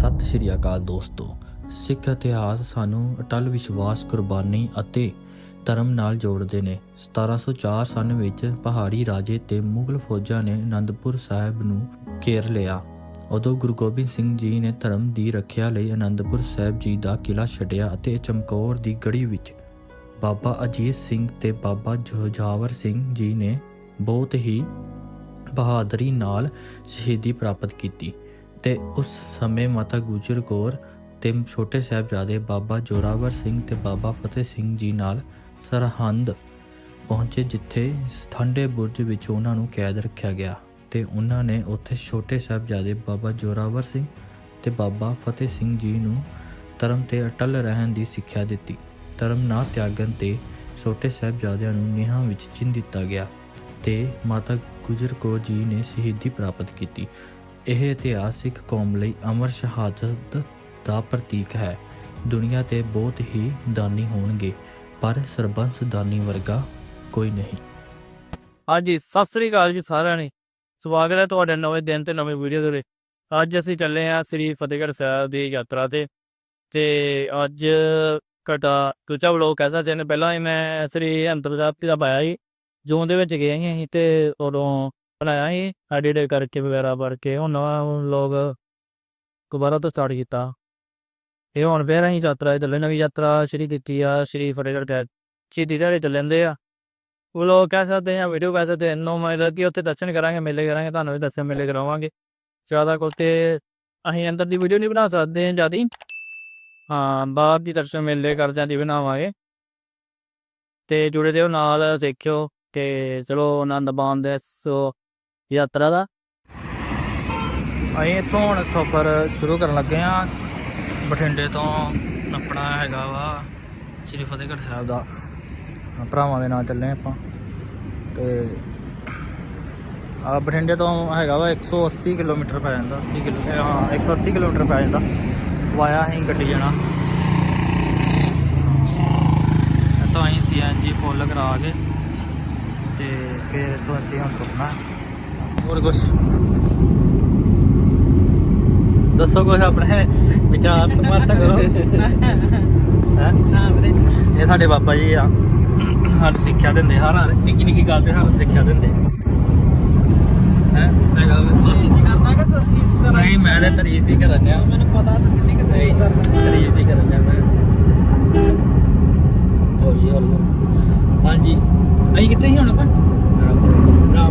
ਸਤਿ ਸ਼੍ਰੀ ਅਕਾਲ ਦੋਸਤੋ। ਸਿੱਖ ਇਤਿਹਾਸ ਸਾਨੂੰ ਅਟਲ ਵਿਸ਼ਵਾਸ, ਕੁਰਬਾਨੀ ਅਤੇ ਧਰਮ ਨਾਲ ਜੋੜਦੇ ਨੇ। 1704 ਸਨ ਵਿੱਚ ਪਹਾੜੀ ਰਾਜੇ ਤੇ ਮੁਗਲ ਫੌਜਾਂ ਨੇ ਅਨੰਦਪੁਰ ਸਾਹਿਬ ਨੂੰ ਘੇਰ ਲਿਆ। ਉਦੋਂ ਗੁਰੂ ਗੋਬਿੰਦ ਸਿੰਘ ਜੀ ਨੇ ਧਰਮ ਦੀ ਰੱਖਿਆ ਲਈ ਅਨੰਦਪੁਰ ਸਾਹਿਬ ਜੀ ਦਾ ਕਿਲਾ ਛੱਡਿਆ ਅਤੇ ਚਮਕੌਰ ਦੀ ਗੜੀ ਵਿੱਚ ਬਾਬਾ ਅਜੀਤ ਸਿੰਘ ਤੇ ਬਾਬਾ ਜੋਝਾਵਰ ਸਿੰਘ ਜੀ ਨੇ ਬਹੁਤ ਹੀ ਬਹਾਦਰੀ ਨਾਲ ਸ਼ਹੀਦੀ ਪ੍ਰਾਪਤ ਕੀਤੀ। ਤੇ ਉਸ ਸਮੇਂ ਮਾਤਾ ਗੁਜਰ ਕੌਰ ਤੇ ਛੋਟੇ ਸਾਹਿਬਜ਼ਾਦੇ ਬਾਬਾ ਜੋਰਾਵਰ ਸਿੰਘ ਤੇ ਬਾਬਾ ਫਤਿਹ ਸਿੰਘ ਜੀ ਨਾਲ ਸਰਹੰਦ ਪਹੁੰਚੇ, ਜਿੱਥੇ ਠੰਡੇ ਬੁਰਜ ਵਿੱਚ ਉਹਨਾਂ ਨੂੰ ਕੈਦ ਰੱਖਿਆ ਗਿਆ ਤੇ ਉਹਨਾਂ ਨੇ ਉੱਥੇ ਛੋਟੇ ਸਾਹਿਬਜ਼ਾਦੇ ਬਾਬਾ ਜੋਰਾਵਰ ਸਿੰਘ ਤੇ ਬਾਬਾ ਫਤਿਹ ਸਿੰਘ ਜੀ ਨੂੰ ਧਰਮ ਤੇ ਅਟਲ ਰਹਿਣ ਦੀ ਸਿੱਖਿਆ ਦਿੱਤੀ। ਧਰਮ ਨਾ ਤਿਆਗਣ ਤੇ ਛੋਟੇ ਸਾਹਿਬਜ਼ਾਦਿਆਂ ਨੂੰ ਨੀਹਾਂ ਵਿੱਚ ਚਿਣ ਦਿੱਤਾ ਗਿਆ ਤੇ ਮਾਤਾ ਗੁਜਰ ਕੌਰ ਜੀ ਨੇ ਸ਼ਹੀਦੀ ਪ੍ਰਾਪਤ ਕੀਤੀ। ਇਹ ਇਤਿਹਾਸਿਕ ਕੌਮ ਲਈ ਅਮਰ ਸ਼ਹਾਦਤ ਦਾ ਪ੍ਰਤੀਕ ਹੈ। ਦੁਨੀਆ ਤੇ ਬਹੁਤ ਹੀ ਦਾਨੀ ਹੋਣਗੇ, ਪਰ ਸਰਬੰਸ ਦਾਨੀ ਵਰਗਾ ਕੋਈ ਨਹੀਂ। ਹਾਂਜੀ, ਸਤਿ ਸ੍ਰੀ ਅਕਾਲ ਜੀ ਸਾਰਿਆਂ ਨੇ। ਸਵਾਗਤ ਹੈ ਤੁਹਾਡੇ ਨਵੇਂ ਦਿਨ ਤੇ ਨਵੀਂ ਵੀਡੀਓ ਦੇ ਅੱਜ ਅਸੀਂ ਚੱਲੇ ਹਾਂ ਸ੍ਰੀ ਫਤਿਹਗੜ੍ਹ ਸਾਹਿਬ ਦੀ ਯਾਤਰਾ ਤੇ। ਤੇ ਅੱਜ ਕਟਾ ਦੂਜਾ ਵਲੋਗ ਕਹਿ ਸਕਦੇ ਨੇ ਪਹਿਲਾਂ ਹੀ ਮੈਂ ਸ੍ਰੀ ਹਰਿਮੰਦਰ ਦਾ ਪਾਇਆ ਸੀ। ਜੂਨ ਦੇ ਵਿੱਚ ਗਏ ਸੀ ਅਸੀਂ ਤੇ ਉਦੋਂ ਬਣਾਇਆ ਸੀ ਐਡਿਟ ਕਰਕੇ ਵਗੈਰਾ ਭਰ ਕੇ ਹੁਣ ਲੋਕ ਵਲੋਗ ਦੁਬਾਰਾ ਤੋਂ ਸਟਾਰਟ ਕੀਤਾ। ਇਹ ਹੁਣ ਫੇਰ ਅਸੀਂ ਯਾਤਰਾ ਤੇ ਨਵੀਂ ਯਾਤਰਾ ਸ਼੍ਰੀ ਦਿੱਤੀ ਆ, ਸ਼੍ਰੀ ਫਤਿਹਗੜ੍ਹ ਸਾਹਿਬ। ਸ਼ਹੀਦੀ ਦੇ ਚੱਲਦੇ ਆ। ਉਹ ਲੋਕ ਕਹਿ ਸਕਦੇ ਆ ਵੀਡੀਓ ਕਹਿ ਸਕਦੇ ਨੋ ਮਤਲਬ ਕਿ ਉੱਥੇ ਦਰਸ਼ਨ ਕਰਾਂਗੇ, ਮੇਲੇ ਕਰਾਂਗੇ, ਤੁਹਾਨੂੰ ਵੀ ਦਰਸ਼ਨ ਮੇਲੇ ਕਰਾਵਾਂਗੇ। ਜ਼ਿਆਦਾ ਕੁਝ ਤੇ ਅਸੀਂ ਅੰਦਰ ਦੀ ਵੀਡੀਓ ਨਹੀਂ ਬਣਾ ਸਕਦੇ ਹਾਂ ਜਿਆਦੀ ਹਾਂ। ਬਾਹਰ ਦੀ ਦਰਸ਼ਨ ਮੇਲੇ ਕਰ ਜਾਂਦੀ ਬਣਾਵਾਂਗੇ। ਤੇ ਜੁੜੇ ਰਹੋ ਨਾਲ, ਸਿੱਖਿਓ ਤੇ ਚਲੋ ਆਨੰਦ ਮਾਣਦੇ ਸੋ ਯਾਤਰਾ ਦਾ? ਅਸੀਂ ਇੱਥੋਂ ਹੁਣ ਸਫ਼ਰ ਸ਼ੁਰੂ ਕਰਨ ਲੱਗੇ ਆ ਬਠਿੰਡੇ ਤੋਂ ਆਪਣਾ ਹੈਗਾ ਵਾ ਸ੍ਰੀ ਫਤਿਹਗੜ੍ਹ ਸਾਹਿਬ ਦਾ। ਭਰਾਵਾਂ ਦੇ ਨਾਲ ਚੱਲੇ ਆਪਾਂ। ਤੇ ਆ ਬਠਿੰਡੇ ਤੋਂ ਹੈਗਾ ਵਾ 180 ਕਿਲੋਮੀਟਰ ਪੈ ਜਾਂਦਾ। 80 ਕਿਲੋ ਹਾਂ 180 ਕਿਲੋਮੀਟਰ ਪੈ ਜਾਂਦਾ। ਵਾਇਆ ਅਸੀਂ ਗੱਡੀ ਜਾਣਾ। ਤਾਂ ਅਸੀਂ ਸੀਐਨਜੀ ਫੁੱਲ ਕਰਾ ਕੇ ਤੇ ਫਿਰ ਇੱਥੋਂ ਅਸੀਂ ਹੁਣ ਤੁਰਨਾ। ਹੋਰ ਕੁਝ ਦੱਸੋ ਕੁਝ ਆਪਣੇ ਵਿਚਾਰ ਸਮਰਥ ਕਰੋ ਹੈ? ਇਹ ਸਾਡੇ ਬਾਬਾ ਜੀ ਆ। ਸਾਨੂੰ ਸਿੱਖਿਆ ਦਿੰਦੇ ਹਰ ਨਿੱਕੀ ਨਿੱਕੀ ਗੱਲ ਤੇ ਸਾਨੂੰ ਸਿੱਖਿਆ ਦਿੰਦੇ। ਹੈ? ਹੈਗਾ ਵੇ। ਸਿੱਧੀ ਕਰਦਾ ਕਿ ਤੁਸੀਂ ਇਸ ਤਰ੍ਹਾਂ ਨਹੀਂ ਮੈਂ ਤਾਂ ਤਾਰੀਫ ਹੀ ਕਰਨ ਡਿਆ। ਮੈਨੂੰ ਪਤਾ ਤੂੰ ਕਿੰਨੀ ਕਿ ਤਰੀਫ ਕਰਦਾ। ਤਾਰੀਫ ਹੀ ਕਰਨ ਡਿਆ ਮੈਂ। ਹੌਲੀ ਹੌਲੀ ਹਾਂਜੀ। ਅਸੀਂ ਕਿੱਥੇ ਸੀ ਹੁਣ ਆਪਾਂ?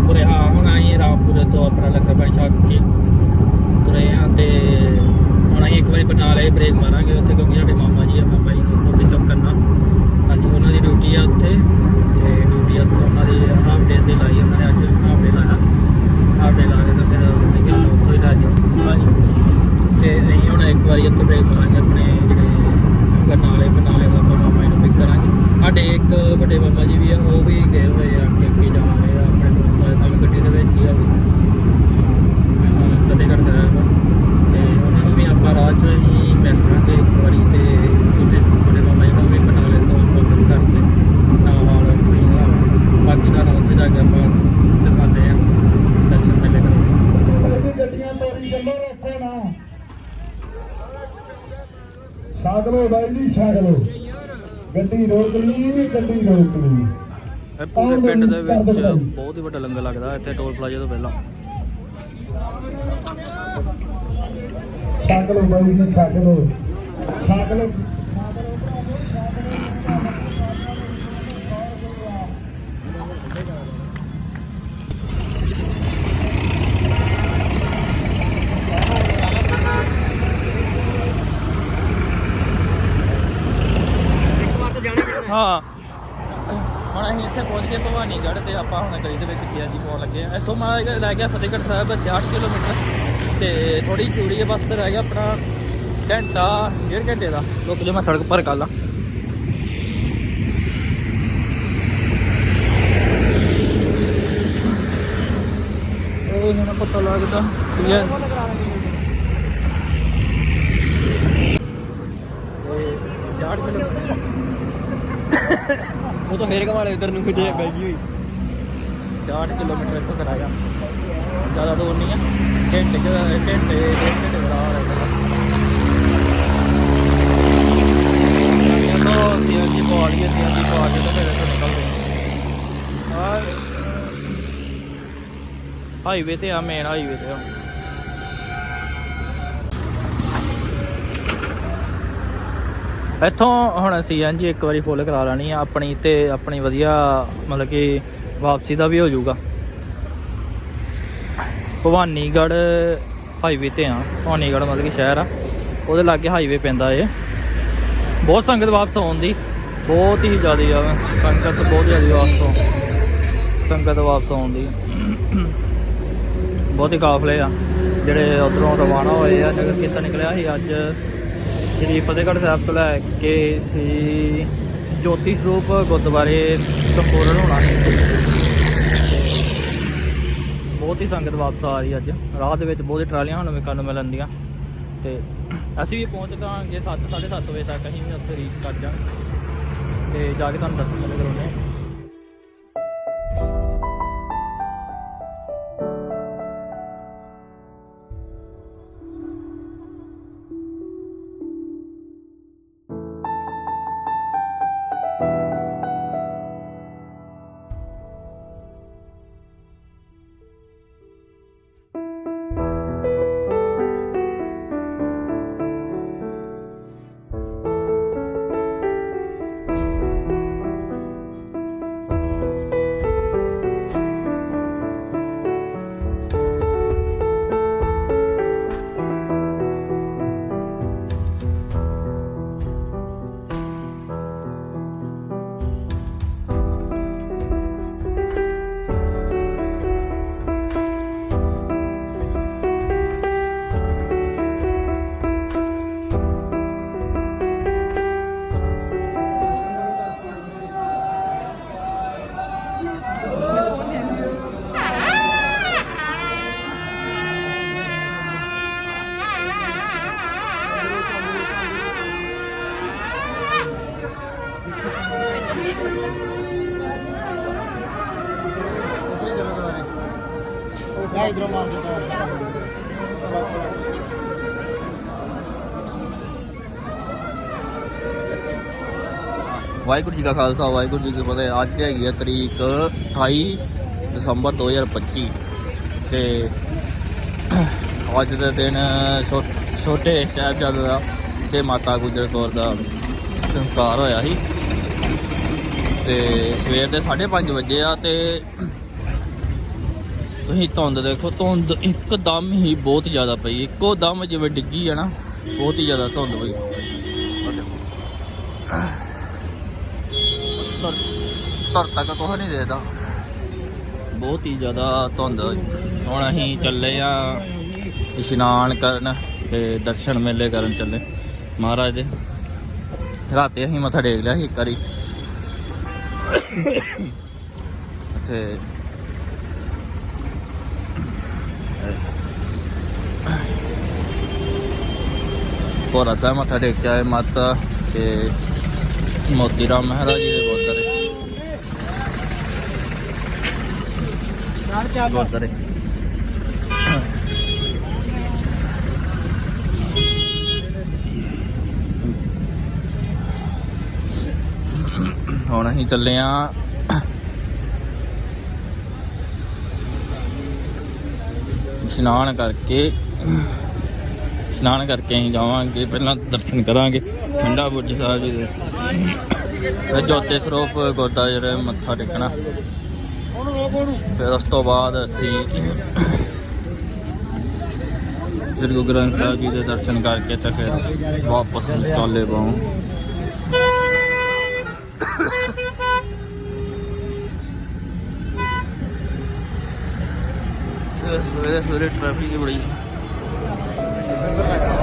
ਰਾਮਪੁਰੇ ਹਾਂ ਹੁਣ ਆਏ ਰਾਮਪੁਰੇ ਤੋਂ ਆਪਣਾ ਲੰਗਰ ਪਾਣੀ ਛਕ ਕੇ ਤੁਰੇ ਆ ਤੇ ਹੁਣ ਅਸੀਂ ਇੱਕ ਵਾਰੀ ਬਰਨਾਲੇ ਬ੍ਰੇਕ ਮਾਰਾਂਗੇ ਉੱਥੇ ਕਿਉਂਕਿ ਸਾਡੇ ਮਾਮਾ ਜੀ ਆ ਮਾਮਾ ਜੀ ਨੂੰ ਉੱਥੋਂ ਪਿਕਅਪ ਕਰਨਾ। ਹਾਂਜੀ ਉਹਨਾਂ ਦੀ ਡਿਊਟੀ ਆ ਉੱਥੇ ਤੇ ਡਿਊਟੀ ਉੱਥੇ ਉਹਨਾਂ ਦੀ ਹਾਫ ਡੇ ਤੇ ਲਾਈ ਉਹਨਾਂ ਨੇ ਅੱਜ ਹਾਫ ਡੇ ਲਾਇਆ। ਹਾਫ ਡੇ ਲਾ ਕੇ ਤਾਂ ਫਿਰ ਉਹਨੇ ਕਿਹਾ ਉੱਥੋਂ ਹੀ ਲਾ ਜਾਓ। ਹਾਂਜੀ। ਤੇ ਅਸੀਂ ਹੁਣ ਇੱਕ ਵਾਰੀ ਉੱਥੇ ਬ੍ਰੇਕ ਮਾਰਾਂਗੇ ਆਪਣੇ ਜਿਹੜੇ ਬਰਨਾਲੇ ਬਰਨਾਲੇ ਦਾ ਆਪਾਂ ਮਾਮਾ ਜੀ ਨੂੰ ਪਿਕ ਕਰਾਂਗੇ ਸਾਡੇ ਇੱਕ ਵੱਡੇ ਮਾਮਾ ਜੀ ਵੀ ਆ, ਉਹ ਵੀ ਗਏ ਹੋਏ ਆ, ਅੱਗੇ ਅੱਗੇ ਜਾ ਰਹੇ ਆ, ਆਪਣੇ ਦੋਸਤਾਂ ਦੇ ਨਾਲ ਗੱਡੀ ਦੇ ਵਿੱਚ ਹੀ ਆ ਵੀ ਫਤਿਹਗੜ੍ਹ ਸਾਹਿਬ ਤੇ ਉਹਨਾਂ ਨੂੰ ਵੀ ਆਪਾਂ ਰਾਹ 'ਚ ਹੀ ਮਿਲ ਲਾਂਗੇ ਇੱਕ ਵਾਰੀ ਤੇ ਤੁਹਾਡੇ ਤੁਹਾਡੇ ਮਾਮਾ ਜੀ ਨੂੰ ਵੀ ਲੈ ਤੋਂ ਆਪਾਂ ਕਰਕੇ, ਨਾਲ ਕੋਈ ਨਾਲ ਬਾਕੀ ਨਾਲ ਉੱਥੇ ਜਾ ਕੇ ਆਪਾਂ ਦਿਖਾਉਂਦੇ ਆ, ਦਰਸ਼ਨ ਮੇਲੇ ਕਰਾਂਗੇ ਗੱਡੀਆਂ ਤੋਰੀ ਚੱਲੋ ਰੱਖੋ ਨਾ। ਛਕ ਬਾਈ ਜੀ ਛਕ ਗੱਡੀ ਰੋਕ ਲਈ ਗੱਡੀ ਰੋਕ ਲਈ। ਇਹ ਪੂਰੇ ਪਿੰਡ ਦੇ ਵਿੱਚ ਬਹੁਤ ਹੀ ਵੱਡਾ ਲੰਗਰ ਲੱਗਦਾ ਇੱਥੇ ਟੋਲ ਪਲਾਜ਼ਾ ਤੋਂ ਪਹਿਲਾਂ। ਛਕ ਲਓ ਬਾਈ ਜੀ ਛਕ ਲਓ। ਛਕ ਲਓ ਹਾਂ ਹੁਣ ਅਸੀਂ ਇੱਥੇ ਪਹੁੰਚ ਗਏ ਭਵਾਨੀਗੜ੍ਹ ਤੇ ਆਪਾਂ ਹੁਣ ਗਲੀ ਦੇ ਵਿੱਚ ਸੀਆਰਜੀ ਪਾਉਣ ਲੱਗੇ ਆ। ਇੱਥੋਂ ਮੈਂ ਰਹਿ ਗਿਆ ਫਤਿਹਗੜ੍ਹ ਸਾਹਿਬ 66 ਕਿਲੋਮੀਟਰ। ਤੇ ਥੋੜੀ ਚੂੜੀ ਹੈ ਬਸ ਤੇ ਰਹਿ ਗਿਆ ਆਪਣਾ ਘੰਟਾ ਡੇਢ ਘੰਟੇ ਦਾ। ਰੁਕ ਜਾ ਮੈਂ ਸੜਕ ਪਰ ਕਰ ਲਾਂ। ਉਹ ਮੈਨੂੰ ਪਤਾ ਲੱਗਦਾ। ਕੀ ਹੈ। ਤੇ 60 ਕਿਲੋਮੀਟਰ। ਉਹ ਤਾਂ ਫੇਰ ਕਮਾਲੇ ਉਧਰ ਨੂੰ ਖੁਦੇ ਬੈ ਗਈ ਹੋਈ। 66 ਕਿਲੋਮੀਟਰ ਇੱਥੋਂ ਕਰਾਇਆ ਜ਼ਿਆਦਾ ਦੂਰ ਨਹੀਂ ਆ। ਘੰਟੇ ਘੰਟੇ ਘੰਟੇ ਦਾ ਰਾਹ ਹੈ ਤਾਂ ਤੀਆਂ ਦੀ ਪੌੜੀ ਹੈ ਤੀਆਂ ਦੀ ਪੌੜੀ ਤੋਂ ਫਿਰ ਇੱਥੋਂ ਨਿਕਲਦੇ ਹਾਈਵੇ ਤੇ ਆ ਮੇਨ ਹਾਈਵੇ ਤੇ ਆ। ਇੱਥੋਂ ਹੁਣ ਅਸੀਂ ਹਾਂਜੀ ਇੱਕ ਵਾਰੀ ਫੁੱਲ ਕਰਾ ਲੈਣੀ ਆ। ਆਪਣੀ ਤੇ ਆਪਣੀ ਵਧੀਆ ਮਤਲਬ ਕਿ ਵਾਪਸੀ ਦਾ ਵੀ ਹੋ ਜਾਊਗਾ। ਭਵਾਨੀਗੜ੍ਹ ਹਾਈਵੇ ਤੇ ਆ। ਭਵਾਨੀਗੜ੍ਹ ਮਤਲਬ ਕਿ ਸ਼ਹਿਰ ਆ। ਉਹਦੇ ਲਾਗੇ ਹਾਈਵੇ ਪੈਂਦਾ ਏ ਬਹੁਤ ਸੰਗਤ ਵਾਪਸ ਆਉਣ ਦੀ। ਬਹੁਤ ਹੀ ਜ਼ਿਆਦਾ ਆ। ਸੰਗਤ ਬਹੁਤ ਜ਼ਿਆਦਾ ਵਾਪਸ ਆਉਂ- ਸੰਗਤ ਵਾਪਸ ਆਉਂਦੀ ਬਹੁਤ ਹੀ ਕਾਫਲੇ ਆ। ਜਿਹੜੇ ਉਧਰੋਂ ਰਵਾਨਾ ਹੋਏ ਆ, ਨਗਰ ਕੀਰਤਨ ਨਿਕਲਿਆ ਸੀ ਅੱਜ। ਸ੍ਰੀ ਫਤਿਹਗੜ੍ਹ ਸਾਹਿਬ ਤੋਂ ਲੈ ਕੇ ਸੀ ਜੋਤੀ ਸਰੂਪ ਗੁਰਦੁਆਰੇ ਸੰਪੂਰਨ ਹੋਣਾ ਸੀ। ਬਹੁਤ ਸੰਗਤ ਵਾਪਸ ਆ ਰਹੀ ਅੱਜ। ਰਾਹ ਦੇ ਵਿੱਚ ਬਹੁਤੀ ਟਰਾਲੀਆਂ ਸਾਨੂੰ ਵੇਖਣ ਨੂੰ ਮਿਲਣ ਦੀਆਂ। ਤੇ ਅਸੀਂ ਵੀ ਪਹੁੰਚ ਜਾਵਾਂਗੇ 7 7:30 ਵਜੇ ਤੱਕ, ਅਸੀਂ ਵੀ ਉੱਥੇ ਰੀਚ ਕਰ ਜਾਵਾਂਗੇ। ਤੇ ਜਾ ਕੇ ਤੁਹਾਨੂੰ ਦਰਸ਼ਨ ਮੇਲੇ ਕਰਾਉਣੇ ਆ ਵਾਹਿਗੁਰੂ ਜੀ ਕਾ ਖਾਲਸਾ, ਵਾਹਿਗੁਰੂ ਜੀ ਕੀ ਫਤਿਹ। ਅੱਜ ਹੈਗੀ ਹੈ ਤਰੀਕ 28 ਦਸੰਬਰ 2025 ਤੇ ਅੱਜ ਦੇ ਦਿਨ ਛੋ- ਛੋਟੇ ਸਾਹਿਬਜ਼ਾਦੇ ਦਾ ਤੇ ਮਾਤਾ ਗੁਜਰ ਕੌਰ ਦਾ ਸੰਸਕਾਰ ਹੋਇਆ ਸੀ। ਤੇ ਸਵੇਰ ਦੇ 5:30 ਵਜੇ ਆ ਤੇ ਤੁਸੀਂ ਧੁੰਦ ਦੇਖੋ, ਧੁੰਦ ਇੱਕਦਮ ਹੀ ਬਹੁਤ ਜ਼ਿਆਦਾ ਪਈ। ਇੱਕੋ ਦਮ ਜਿਵੇਂ ਡਿੱਗੀ ਆ ਨਾ, ਬਹੁਤ ਹੀ ਜ਼ਿਆਦਾ ਧੁੰਦ ਹੋਈ। ਧਰ ਤੱਕ ਕੁਛ ਨਹੀਂ ਦੇਦਾ ਬਹੁਤ ਹੀ ਜ਼ਿਆਦਾ ਧੁੰਦ ਹੁਣ ਅਸੀਂ ਚੱਲੇ ਆ ਇਸ਼ਨਾਨ ਕਰਨ ਤੇ ਦਰਸ਼ਨ ਮੇਲੇ ਕਰਨ ਚੱਲੇ। ਮਹਾਰਾਜ ਦੇ। ਰਾਤੇ ਅਸੀਂ ਮੱਥਾ ਟੇਕ ਲਿਆ ਸੀ ਇੱਕ ਵਾਰੀ। ਤੇ ਕੋਰਾ ਸਾਹਿਬ ਮੱਥਾ ਟੇਕ ਕੇ ਆਏ, ਮਾਤਾ ਤੇ ਮੋਤੀ ਰਾਮ ਮਹਾਰਾਜ ਜੀ ਦੇ ਗੁਰਦੁਆਰੇ। ਗੁਰਦੁਆਰੇ। ਹੁਣ ਅਸੀਂ ਚੱਲੇ ਆ। ਇਸ਼ਨਾਨ ਕਰਕੇ। ਇਸ਼ਨਾਨ ਕਰਕੇ ਅਸੀਂ ਜਾਵਾਂਗੇ, ਪਹਿਲਾਂ ਦਰਸ਼ਨ ਕਰਾਂਗੇ। ਠੰਡਾ ਬੁਰਜ ਸਾਹਿਬ ਜੀ ਦੇ। ਫਿਰ ਜੋਤੇ ਸਰੂਪ ਜਿਹੜਾ ਮੱਥਾ ਟੇਕਣਾ। ਫਿਰ ਉਸ ਤੋਂ ਬਾਅਦ ਅਸੀਂ ਸ੍ਰੀ ਗੁਰੂ ਗ੍ਰੰਥ ਸਾਹਿਬ ਜੀ ਦੇ ਦਰਸ਼ਨ ਕਰਕੇ ਤੇ ਫਿਰ ਵਾਪਸ ਚਾਲੇ ਪਾਉਂ ਸਵੇਰੇ ਸਵੇਰੇ ਟ੍ਰੈਫਿਕ ਬੜੀ Thank you.